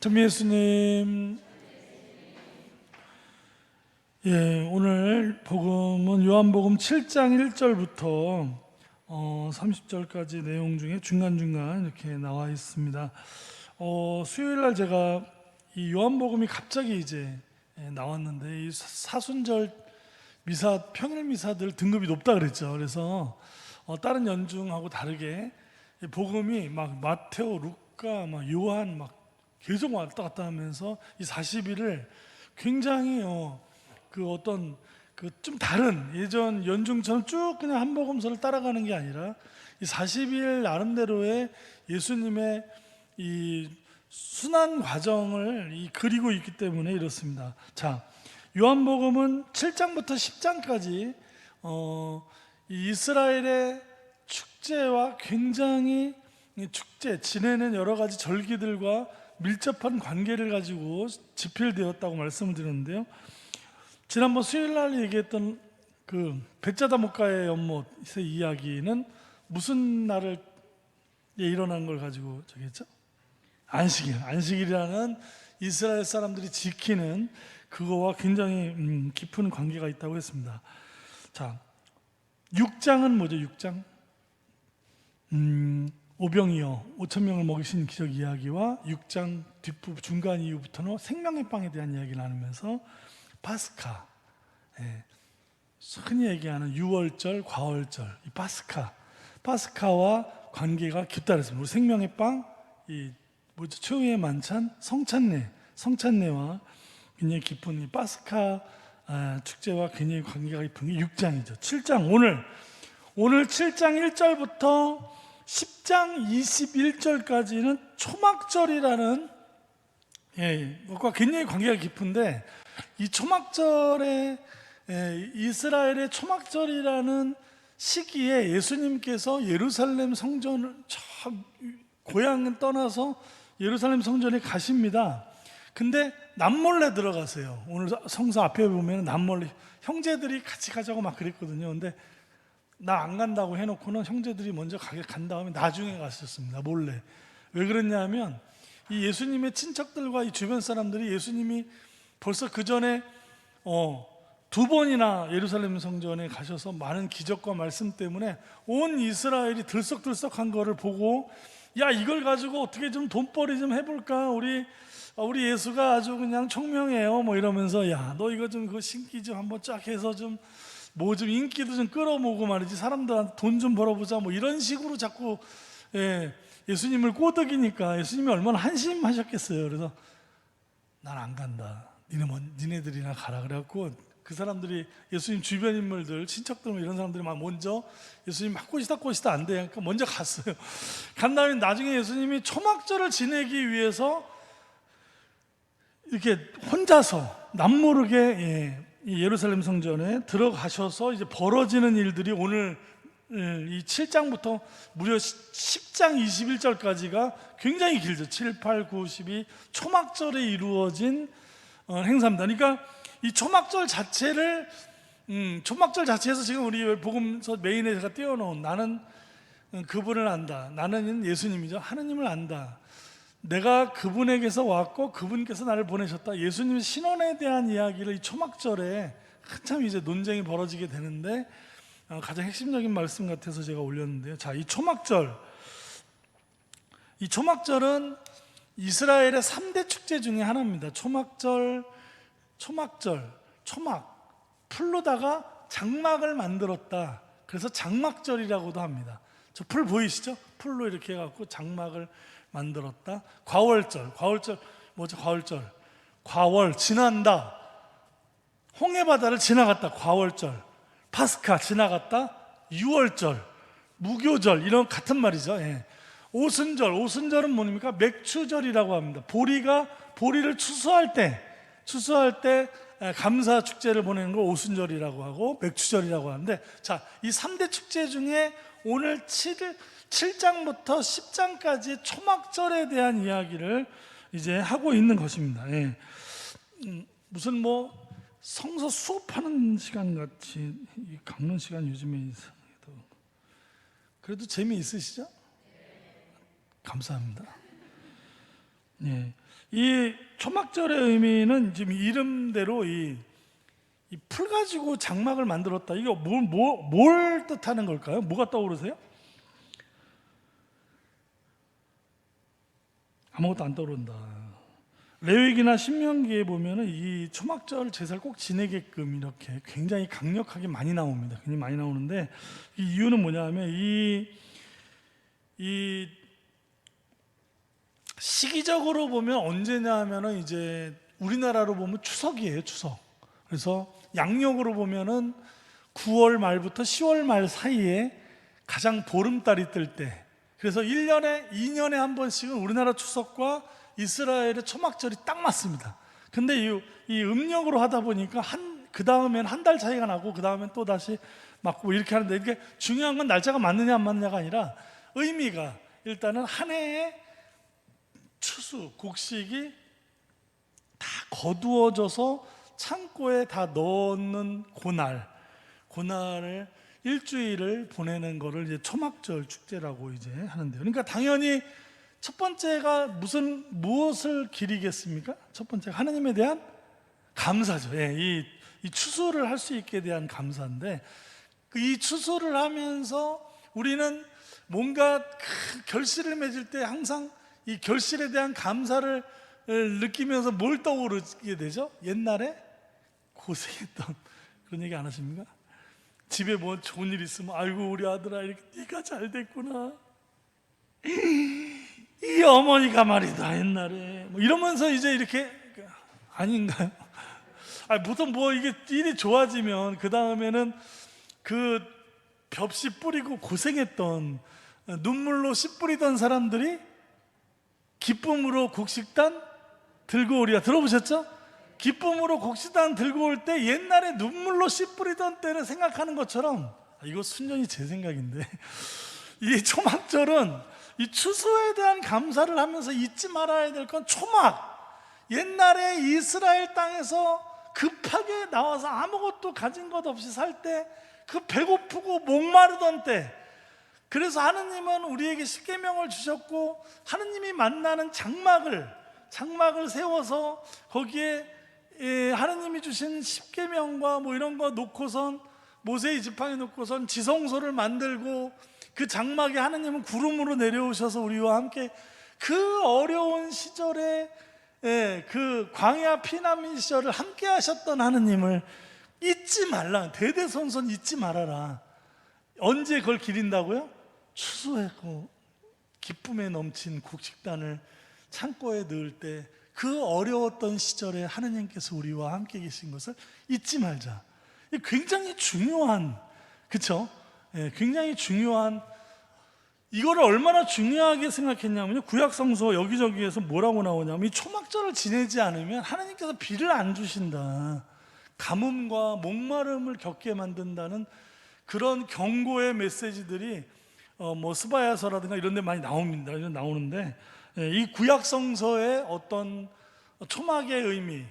전 예수님 예, 오늘 복음은 요한복음 7장 1절부터 어, 30절까지 내용 중에 중간중간 이렇게 나와 있습니다. 어, 수요일 날 제가 이 요한복음이 갑자기 이제 예, 나왔는데 이 사순절 미사 평일 미사들 등급이 높다 그랬죠. 그래서 어, 다른 연중하고 다르게 이 복음이 막 마테오, 루카, 막 요한 막 계속 왔다 갔다 하면서 이 40일을 굉장히 어, 그 어떤 그 좀 다른 예전 연중처럼 쭉 그냥 한 복음서를 따라가는 게 아니라 이 40일 나름대로의 예수님의 이 순환 과정을 이 그리고 있기 때문에 이렇습니다. 자, 요한복음은 7장부터 10장까지 어, 이 이스라엘의 축제와 굉장히 이 축제 지내는 여러 가지 절기들과 밀접한 관계를 가지고 집필되었다고 말씀을 드렸는데요. 지난번 수요일 날 얘기했던 그 백자다 목가의 연못의 이야기는 무슨 날을 예, 일어난 걸 가지고 저기 했죠? 안식일. 안식일이라는 이스라엘 사람들이 지키는 그거와 굉장히 음, 깊은 관계가 있다고 했습니다. 자, 6장은 뭐죠? 6장? 음, 오병이어 5천 명을 먹이신 기적 이야기와 6장 뒷부분 중간 이후부터는 생명의 빵에 대한 이야기를 나누면서 파스카, 예, 흔히 얘기하는 유월절, 과월절, 이 파스카, 파스카와 관계가 깊다 그랬습니다. 우리 생명의 빵, 이 뭐죠? 최후의 만찬, 성찬례, 성찬례와 굉장히 깊은 이 파스카 아, 축제와 굉장히 관계가 깊은 게 6장이죠. 7장 오늘 오늘 7장 1절부터 10장 21절까지는 초막절이라는 예, 것과 굉장히 관계가 깊은데 이 초막절에 예, 이스라엘의 초막절이라는 시기에 예수님께서 예루살렘 성전을 참 고향을 떠나서 예루살렘 성전에 가십니다. 근데 남몰래 들어가세요. 오늘 성서 앞에 보면 남몰래 형제들이 같이 가자고 막 그랬거든요. 근데 나 안 간다고 해놓고는 형제들이 먼저 가게 간 다음에 나중에 갔었습니다. 몰래. 왜 그랬냐면 이 예수님의 친척들과 이 주변 사람들이 예수님이 벌써 그 전에 어, 두 번이나 예루살렘 성전에 가셔서 많은 기적과 말씀 때문에 온 이스라엘이 들썩들썩한 거를 보고 야 이걸 가지고 어떻게 좀 돈벌이 좀 해볼까 우리 어, 우리 예수가 아주 그냥 총명해요 뭐 이러면서 야 너 이거 좀 그 신기 좀 한번 쫙 해서 좀 뭐 좀 인기도 좀 끌어모으고 말이지 사람들한테 돈 좀 벌어보자 뭐 이런 식으로 자꾸 예, 예수님을 꼬드기니까 예수님이 얼마나 한심하셨겠어요 그래서 난 안 간다 니네 먼, 니네들이나 가라 그래갖고 그 사람들이 예수님 주변 인물들 친척들 뭐 이런 사람들이 막 먼저 예수님 막 꼬시다 꼬시다 안 돼. 그러니까 먼저 갔어요. 간 다음에 나중에 예수님이 초막절을 지내기 위해서 이렇게 혼자서 남모르게 예, 이 예루살렘 성전에 들어가셔서 이제 벌어지는 일들이 오늘 예, 이 7장부터 무려 10장 21절까지가 굉장히 길죠. 7, 8, 9, 12 초막절에 이루어진 어, 행사입니다. 그러니까 이 초막절 자체를 음, 초막절 자체에서 지금 우리 복음서 메인에 제가 띄워놓은 나는 그분을 안다. 나는 예수님이죠. 하느님을 안다. 내가 그분에게서 왔고 그분께서 나를 보내셨다. 예수님 신원에 대한 이야기를 이 초막절에 한참 이제 논쟁이 벌어지게 되는데 어, 가장 핵심적인 말씀 같아서 제가 올렸는데요. 자, 이 초막절. 이 초막절은 이스라엘의 3대 축제 중에 하나입니다. 초막절, 초막절, 초막. 풀로다가 장막을 만들었다. 그래서 장막절이라고도 합니다. 저 풀 보이시죠? 풀로 이렇게 해갖고 장막을 만들었다. 과월절, 과월절, 뭐죠? 과월절. 과월, 지난다. 홍해 바다를 지나갔다. 과월절. 파스카 지나갔다. 유월절, 무교절, 이런 같은 말이죠. 예. 오순절, 오순절은 뭡니까? 맥추절이라고 합니다. 보리가, 보리를 추수할 때, 추수할 때 감사 축제를 보내는 걸 오순절이라고 하고 맥추절이라고 하는데 자, 이 3대 축제 중에 오늘 7일 7장부터 10장까지 초막절에 대한 이야기를 이제 하고 있는 것입니다. 예. 음, 무슨 뭐 성서 수업하는 시간 같이 이 강론 시간 요즘에 이상해도 그래도 재미 있으시죠? 감사합니다. 예. 이 초막절의 의미는 지금 이름대로 이, 이풀 가지고 장막을 만들었다. 이거 뭘, 뭐, 뭘 뜻하는 걸까요? 뭐가 떠오르세요? 아무것도 안 떠오른다. 레위기나 신명기에 보면은 이 초막절 제사를 꼭 지내게끔 이렇게 굉장히 강력하게 많이 나옵니다. 굉장히 많이 나오는데 이 이유는 뭐냐면 이, 이 시기적으로 보면 언제냐 하면은 이제 우리나라로 보면 추석이에요, 추석. 그래서 양력으로 보면은 9월 말부터 10월 말 사이에 가장 보름달이 뜰 때. 그래서 1년에 2년에 한 번씩은 우리나라 추석과 이스라엘의 초막절이 딱 맞습니다. 근데 이, 이 음력으로 하다 보니까 한 그 다음엔 한 달 차이가 나고 그 다음엔 또 다시 맞고 이렇게 하는데 이게 중요한 건 날짜가 맞느냐 안 맞느냐가 아니라 의미가 일단은 한 해에 추수, 곡식이 다 거두어져서 창고에 다 넣는 그날, 그날을 일주일을 보내는 거를 이제 초막절 축제라고 이제 하는데요. 그러니까 당연히 첫 번째가 무슨 무엇을 기리겠습니까? 첫 번째 가 하나님에 대한 감사죠. 예, 이, 이 추수를 할 수 있게 대한 감사인데 그이 추수를 하면서 우리는 뭔가 그 결실을 맺을 때 항상 이 결실에 대한 감사를 느끼면서 뭘 떠오르게 되죠? 옛날에 고생했던 그런 얘기 안 하십니까? 집에 뭐 좋은 일 있으면 아이고 우리 아들아 이렇게 네가 잘 됐구나. 이 어머니가 말이다 옛날에 뭐 이러면서 이제 이렇게 아닌가요? 아 보통 뭐 이게 일이 좋아지면 그 다음에는 그 벽시 뿌리고 고생했던 눈물로 씨 뿌리던 사람들이 기쁨으로 곡식단 들고 오리라 들어보셨죠? 기쁨으로 곡식단 들고 올 때 옛날에 눈물로 씨 뿌리던 때를 생각하는 것처럼 아, 이거 순전히 제 생각인데. 이 초막절은 이 추수에 대한 감사를 하면서 잊지 말아야 될 건 초막. 옛날에 이스라엘 땅에서 급하게 나와서 아무것도 가진 것 없이 살 때 그 배고프고 목마르던 때 그래서 하느님은 우리에게 십계명을 주셨고 하느님이 만나는 장막을 장막을 세워서 거기에 예, 하느님이 주신 십계명과 뭐 이런 거 놓고선 모세의 지팡이 놓고선 지성소를 만들고 그 장막에 하느님은 구름으로 내려오셔서 우리와 함께 그 어려운 시절에 예, 그 광야 피난민 시절을 함께 하셨던 하느님을 잊지 말라 대대손손 잊지 말아라 언제 그걸 기린다고요? 추수했고 기쁨에 넘친 곡식단을 창고에 넣을 때 그 어려웠던 시절에 하느님께서 우리와 함께 계신 것을 잊지 말자. 이 굉장히 중요한 그쵸? 예, 굉장히 중요한 이거를 얼마나 중요하게 생각했냐면요. 구약 성서 여기저기에서 뭐라고 나오냐면 이 초막절을 지내지 않으면 하나님께서 비를 안 주신다. 가뭄과 목마름을 겪게 만든다는 그런 경고의 메시지들이 어, 뭐 스바야서라든가 이런 데 많이 나옵니다. 이런 나오는데 예, 이 구약 성서의 어떤 초막의 의미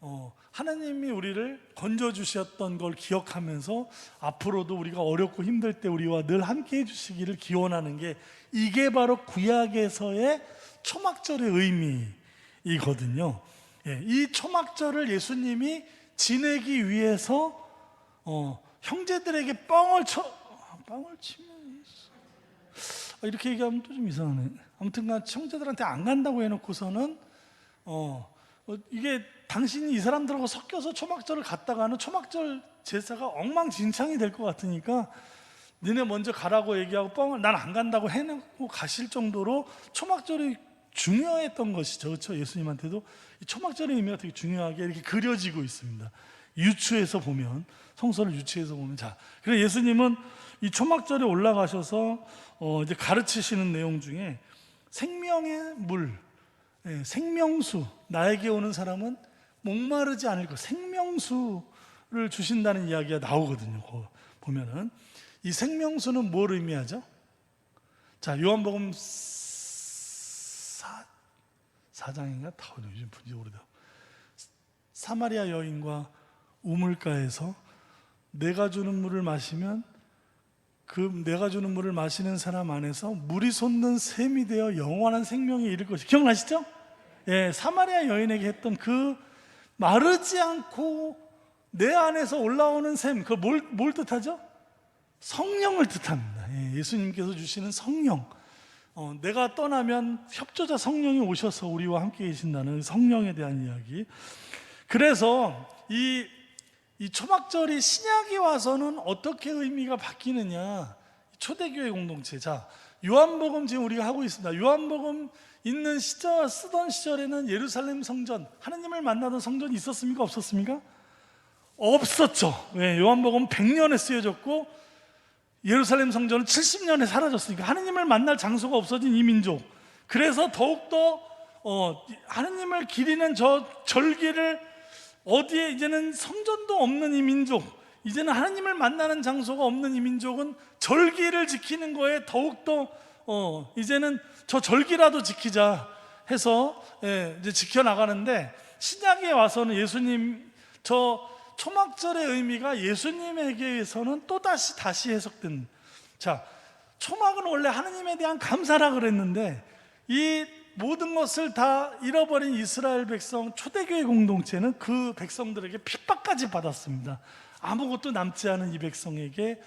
어, 하나님이 우리를 건져 주셨던 걸 기억하면서 앞으로도 우리가 어렵고 힘들 때 우리와 늘 함께 해 주시기를 기원하는 게 이게 바로 구약에서의 초막절의 의미이거든요. 예, 이 초막절을 예수님이 지내기 위해서 어, 형제들에게 뻥을 쳐 뻥을 치면 아, 이렇게 얘기하면 또 좀 이상하네. 아무튼간 형제들한테 안 간다고 해놓고서는 어, 어, 이게 당신이 이 사람들하고 섞여서 초막절을 갔다가는 초막절 제사가 엉망진창이 될 것 같으니까 너네 먼저 가라고 얘기하고 뻥을 난 안 간다고 해놓고 가실 정도로 초막절이 중요했던 것이죠. 그렇죠? 예수님한테도 이 초막절의 의미가 되게 중요하게 이렇게 그려지고 있습니다. 유추해서 보면 성서를 유추해서 보면 자, 그래 예수님은 이 초막절에 올라가셔서 어 이제 가르치시는 내용 중에 생명의 물, 예, 생명수 나에게 오는 사람은 목마르지 않을 것 생명수를 주신다는 이야기가 나오거든요. 보면은 이 생명수는 뭘 의미하죠? 자 요한복음 4, 4장인가 다 요즘 분지 오래다. 사마리아 여인과 우물가에서 내가 주는 물을 마시면 그 내가 주는 물을 마시는 사람 안에서 물이 솟는 샘이 되어 영원한 생명에 이를 것이 기억나시죠? 예, 사마리아 여인에게 했던 그 마르지 않고 내 안에서 올라오는 샘, 그 뭘, 뭘 뜻하죠? 성령을 뜻합니다. 예, 예수님께서 주시는 성령. 어, 내가 떠나면 협조자 성령이 오셔서 우리와 함께 계신다는 성령에 대한 이야기. 그래서 이, 이 초막절이 신약이 와서는 어떻게 의미가 바뀌느냐. 초대교회 공동체. 자, 요한복음 지금 우리가 하고 있습니다. 요한복음 있는 시절, 쓰던 시절에는 예루살렘 성전, 하나님을 만나던 성전이 있었습니까? 없었습니까? 없었죠. 왜? 요한복음 100년에 쓰여졌고 예루살렘 성전은 70년에 사라졌으니까 하나님을 만날 장소가 없어진 이 민족. 그래서 더욱더 어, 하나님을 기리는 저 절기를 어디에 이제는 성전도 없는 이 민족, 이제는 하나님을 만나는 장소가 없는 이 민족은 절기를 지키는 거에 더욱더 어, 이제는 저 절기라도 지키자 해서 예, 이제 지켜 나가는데 신약에 와서는 예수님 저 초막절의 의미가 예수님에게서는 또 다시 다시 해석된. 자, 초막은 원래 하나님에 대한 감사라 그랬는데 이 모든 것을 다 잃어버린 이스라엘 백성 초대교회 공동체는 그 백성들에게 핍박까지 받았습니다. 아무것도 남지 않은 이 백성에게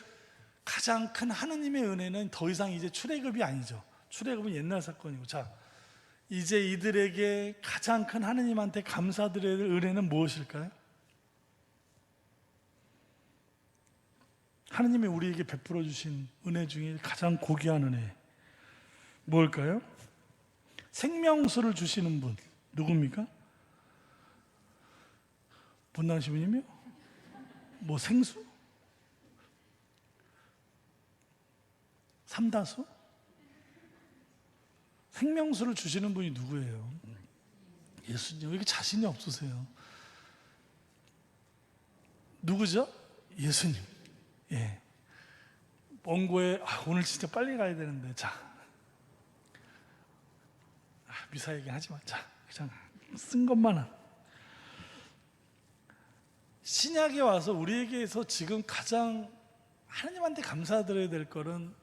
가장 큰 하나님의 은혜는 더 이상 이제 출애굽이 아니죠. 출애굽은 옛날 사건이고 자 이제 이들에게 가장 큰 하나님한테 감사드려야 될 은혜는 무엇일까요? 하나님이 우리에게 베풀어 주신 은혜 중에 가장 고귀한 은혜 뭘까요? 생명수를 주시는 분 누굽니까? 분당시민이며 뭐 생수? 삼다수? 생명수를 주시는 분이 누구예요? 예수님 왜 이렇게 자신이 없으세요? 누구죠? 예수님. 예. 원고에 아, 오늘 진짜 빨리 가야 되는데 자 아, 미사 얘기 하지 마. 자 그냥 쓴 것만은 신약에 와서 우리에게서 지금 가장 하나님한테 감사드려야 될 거는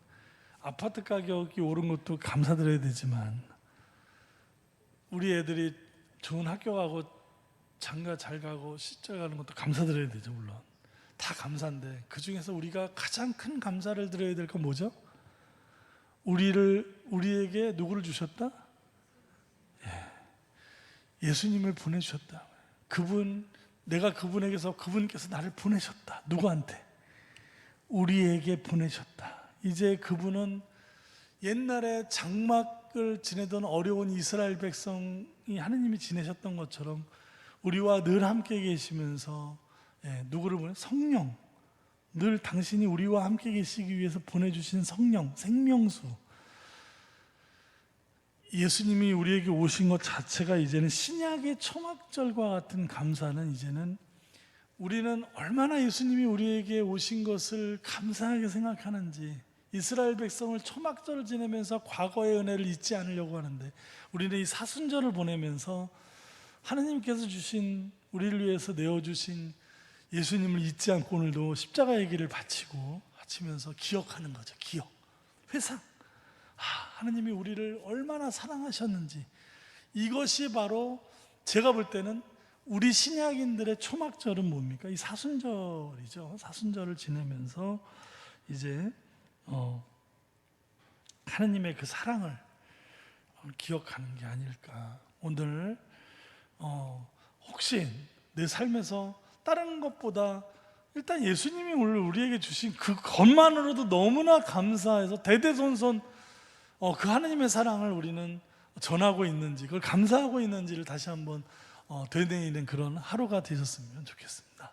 아파트 가격이 오른 것도 감사드려야 되지만 우리 애들이 좋은 학교 가고 장가 잘 가고 시절 가는 것도 감사드려야 되죠 물론 다 감사인데 그 중에서 우리가 가장 큰 감사를 드려야 될 건 뭐죠? 우리를 우리에게 누구를 주셨다? 예. 예수님을 보내주셨다. 그분 내가 그분에게서 그분께서 나를 보내셨다. 누구한테? 우리에게 보내셨다. 이제 그분은 옛날에 장막을 지내던 어려운 이스라엘 백성이 하느님이 지내셨던 것처럼 우리와 늘 함께 계시면서 예, 누구를 보내? 성령. 늘 당신이 우리와 함께 계시기 위해서 보내주신 성령, 생명수. 예수님이 우리에게 오신 것 자체가 이제는 신약의 초막절과 같은 감사는 이제는 우리는 얼마나 예수님이 우리에게 오신 것을 감사하게 생각하는지 이스라엘 백성을 초막절을 지내면서 과거의 은혜를 잊지 않으려고 하는데 우리는 이 사순절을 보내면서 하나님께서 주신 우리를 위해서 내어주신 예수님을 잊지 않고 오늘도 십자가의 길을 바치고 바치면서 기억하는 거죠. 기억. 회상. 아, 하나님이 우리를 얼마나 사랑하셨는지 이것이 바로 제가 볼 때는 우리 신약인들의 초막절은 뭡니까? 이 사순절이죠. 사순절을 지내면서 이제 어, 하나님의 그 사랑을 기억하는 게 아닐까. 오늘 어, 혹시 내 삶에서 다른 것보다 일단 예수님이 오늘 우리에게 주신 그 것만으로도 너무나 감사해서 대대손손 어, 그 하나님의 사랑을 우리는 전하고 있는지 그걸 감사하고 있는지를 다시 한번 어, 되뇌이는 그런 하루가 되셨으면 좋겠습니다.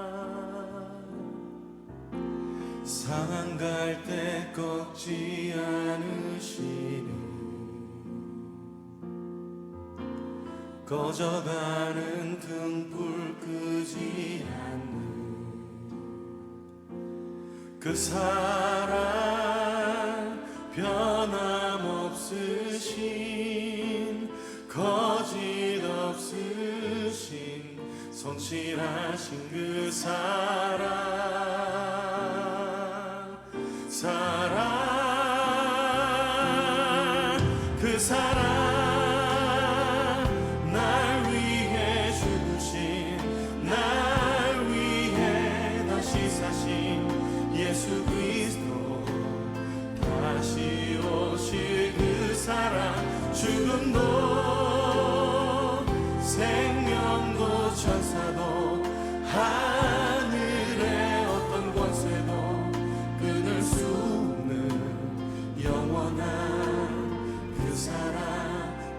상한 갈때 꺾지 않으시는 꺼져가는 등불 끄지 않는 그 사랑 변함없으신 거짓없으신 성실하신 그 사랑. 사랑.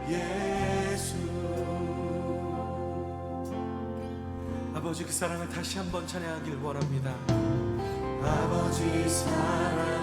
예수. 아버지 그 사랑을 다시 한번 찬양하길 원합니다. 아버지 사랑